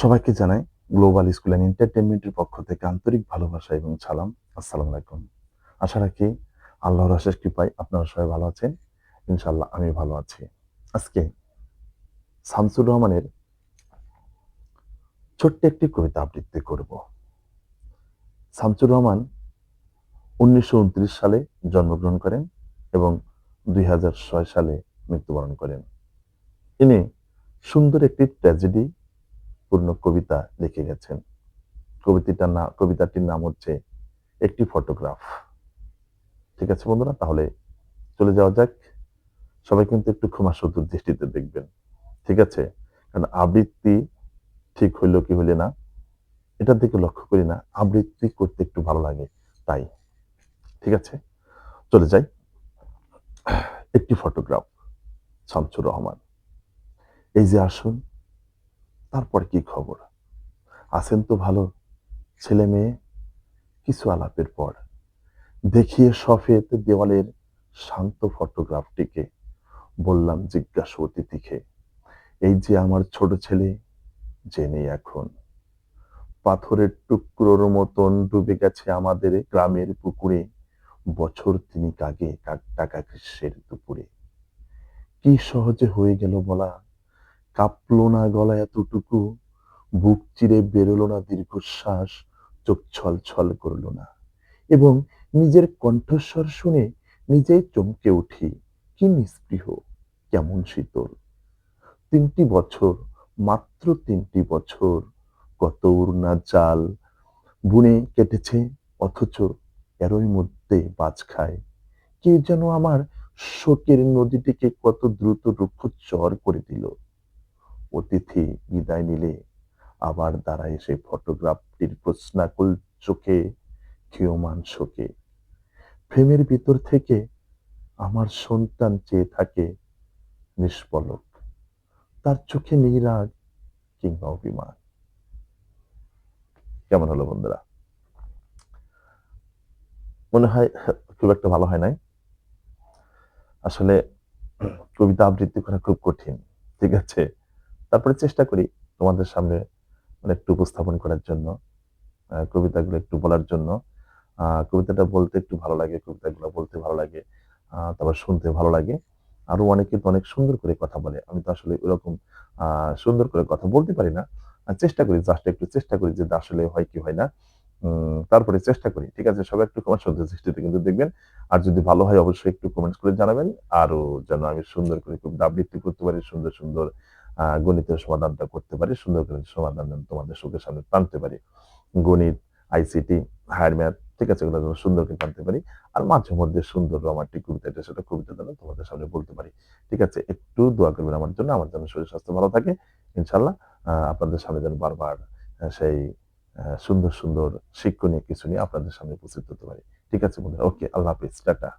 সবাইকে জানাই global school and এন্টারটেনমেন্টের পক্ষ থেকে আন্তরিক ভালোবাসা এবং সালাম। আসসালামু আলাইকুম। আশা রাখি আল্লাহর অশেষ কৃপায় আপনারা সবাই ভালো আছেন। ইনশাল্লাহ আমি ভালো আছি। আজকে শামসুর রহমানের ছোট্ট একটি কবিতা আবৃত্তি করব। শামসুর রহমান উনিশশো উনত্রিশ সালে জন্মগ্রহণ করেন এবং দুই হাজার ছয় সালে মৃত্যুবরণ করেন। তিনি সুন্দর একটি ট্র্যাজেডি পূর্ণ কবিতা লিখে গেছেন। কবিতাটার না, কবিতাটির নাম হচ্ছে একটি ফটোগ্রাফ। ঠিক আছে বন্ধুরা, তাহলে চলে যাওয়া যাক। সবাই কিন্তু একটু ক্ষমা সুদূর দৃষ্টিতে দেখবেন। ঠিক আছে? কারণ আবৃত্তি ঠিক হইল কি হইলে না, এটার দিকে লক্ষ্য করি না, আবৃত্তি করতে একটু ভালো লাগে, তাই। ঠিক আছে? চলে যাই। একটি ফটোগ্রাফ, শামসুর রহমান। এই যে আসুন তারপর কি খবর? আছেন তো ভালো ছেলে মেয়ে? কিছু আলাপের পর দেখিয়ে সফেদ দেওয়ালের শান্ত ফটোগ্রাফটিকে বললাম জিজ্ঞাসা অতিথিকে, এই যে আমার ছোট ছেলে, জেনে এখন। পাথরের টুকরোর মতন ডুবে গেছে আমাদের গ্রামের পুকুরে, বছর তিনিক আগে টাকা গ্রীষ্মের দুপুরে। কি সহজে হয়ে গেল বলা কাঁপলো না গলা এতটুকু, বুক চিরে বেরোলো না দীর্ঘশ্বাস, চোখ ছল ছল করল না। এবং নিজের কণ্ঠস্বর শুনে নিজেই চমকে উঠি, কি নিস্পৃহ, কেমন শীতল। তিনটি বছর, মাত্র তিনটি বছর, কত উড়না জাল বুনে কেটেছে, অথচ এরই মধ্যে বাজ খায়। কে যেন আমার শোকের নদীটিকে কত দ্রুত রুক্ষ চর করে দিল। অতিথি বিদায় নিলে আবার দাঁড়ায় সেই ফটোগ্রাফটির প্রশ্নাকুল চোখে, ক্ষীয়মান শোকে। ফ্রেমের ভিতর থেকে আমার সন্তান চেয়ে থাকে নিষ্পলক। তার চোখে নেই রাগ কিংবা অভিমান। কেমন হলো বন্ধুরা? মনে হয় খুব একটা ভালো হয় নাই। আসলে কবিতা আবৃত্তি করা খুব কঠিন, ঠিক আছে? তারপরে চেষ্টা করি তোমাদের সামনে মানে একটু উপস্থাপন করার জন্য কবিতাগুলো একটু বলার জন্য। কবিতাটা বলতে একটু ভালো লাগে, কবিতাগুলো বলতে ভালো লাগে তারপর শুনতে ভালো লাগে। আরও অনেকে তো অনেক সুন্দর করে কথা বলে। আমি তো আসলে ওরকম সুন্দর করে কথা বলতে পারি না। চেষ্টা করি, জাস্ট একটু চেষ্টা করি যে আসলে হয় কি হয় না। তারপরে চেষ্টা করি, ঠিক আছে? সবাই একটু কমেন্ট সহ্য দৃষ্টিতে কিন্তু দেখবেন। আর যদি ভালো হয়, অবশ্যই একটু কমেন্টস করে জানাবেন। আরও যেন আমি সুন্দর করে খুব আবৃত্তি করতে পারি, সুন্দর সুন্দর গণিতের সমাধানটা করতে পারি, সুন্দর করে সমাধান তোমাদের চোখের সামনে টানতে পারি। গণিত আইসিটি হায়ার ম্যাথ ঠিক আছে, এগুলো সুন্দর করে টানতে পারি। আর মাঝে মধ্যে সুন্দর রোমান্টিক কবিতা এটা সেটা কবিতা যেন তোমাদের সামনে বলতে পারি। ঠিক আছে, একটু দোয়া করবেন আমার জন্য আমার জন্য শরীর স্বাস্থ্য ভালো থাকে ইনশাল্লাহ আপনাদের সামনে যেন বারবার সেই সুন্দর সুন্দর শিক্ষণীয় কিছু নিয়ে আপনাদের সামনে উপস্থিত হতে পারি। ঠিক আছে বন্ধুরা, ওকে, আল্লাহ হাফিজ, টাটা।